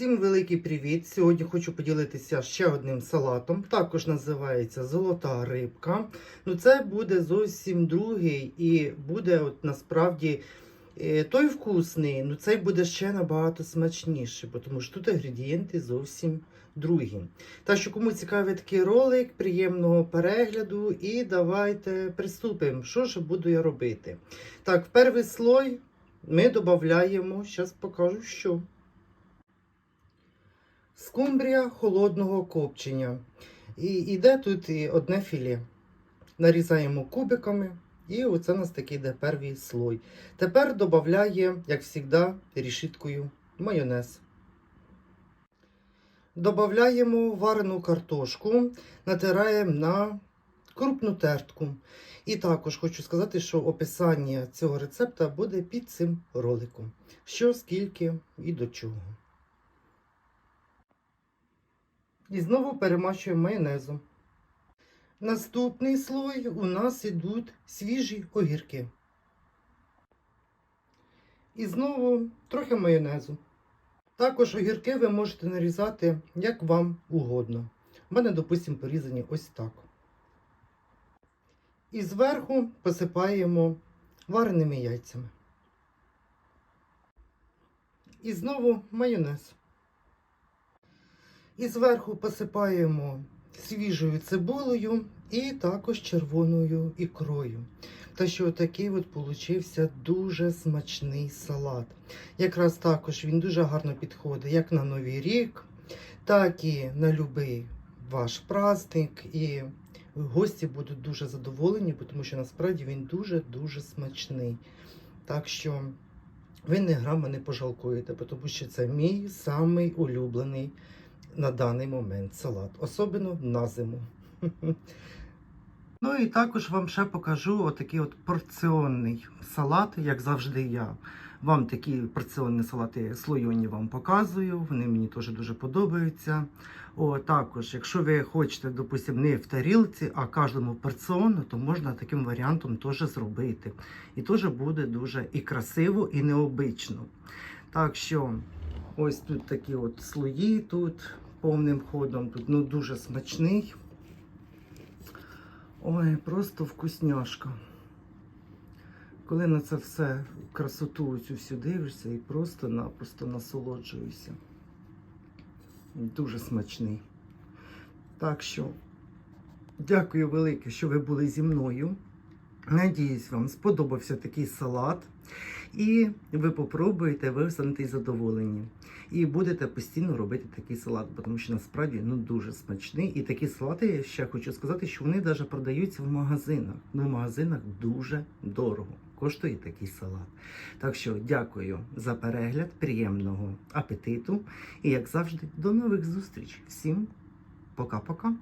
Всім великий привіт! Сьогодні хочу поділитися ще одним салатом. Також називається золота рибка. Ну, це буде зовсім другий і буде от насправді е, той вкусний, ну цей буде ще набагато смачніший, тому що тут інгредієнти зовсім другі. Так що, кому цікавий такий ролик, приємного перегляду і давайте приступимо. Що ж буду я робити? Так, в перший слой ми додаємо, зараз покажу що. Скумбрія холодного копчення. І йде тут і одне філе. Нарізаємо кубиками. І оце у нас такий йде перший слой. Тепер додаємо, як завжди, рішіткою майонез. Додаємо варену картошку, натираємо на крупну тертку. І також хочу сказати, що описання цього рецепта буде під цим роликом. Що, скільки і до чого. І знову перемащуємо майонезом. Наступний слой у нас ідуть свіжі огірки. І знову трохи майонезу. Також огірки ви можете нарізати, як вам угодно. У мене, допустимо, порізані ось так. І зверху посипаємо вареними яйцями. І знову майонез. І зверху посипаємо свіжою цибулею і також червоною ікрою. Та що такий от получився дуже смачний салат. Якраз також він дуже гарно підходить як на Новий рік, так і на будь-який ваш праздник. І гості будуть дуже задоволені, тому що насправді він дуже-дуже смачний. Так що ви не грама не пожалкуєте, тому що це мій самий улюблений на даний момент салат, особливо на зиму. Ну і також вам ще покажу отакий от порціонний салат, як завжди я. Вам такі порціонні салати слойоні вам показую, вони мені теж дуже подобаються. О, також, якщо ви хочете, допустимо, не в тарілці, а кожному порціону, то можна таким варіантом теж зробити. І теж буде дуже і красиво, і необично. Так що, ось тут такі от слої, тут повним ходом, тут ну, дуже смачний. Ой, просто вкусняшка. Коли на це все красоту цю всю дивишся і просто-напросто насолоджуюся. Дуже смачний. Так що, дякую велике, що ви були зі мною. Надіюсь, вам сподобався такий салат. І ви попробуєте, ви станете задоволені. І будете постійно робити такий салат, тому що насправді ну, дуже смачний. І такі салати, я ще хочу сказати, що вони навіть продаються в магазинах. Ну, в магазинах дуже дорого. Коштує такий салат. Так що дякую за перегляд, приємного апетиту. І, як завжди, до нових зустрічей. Всім пока-пока.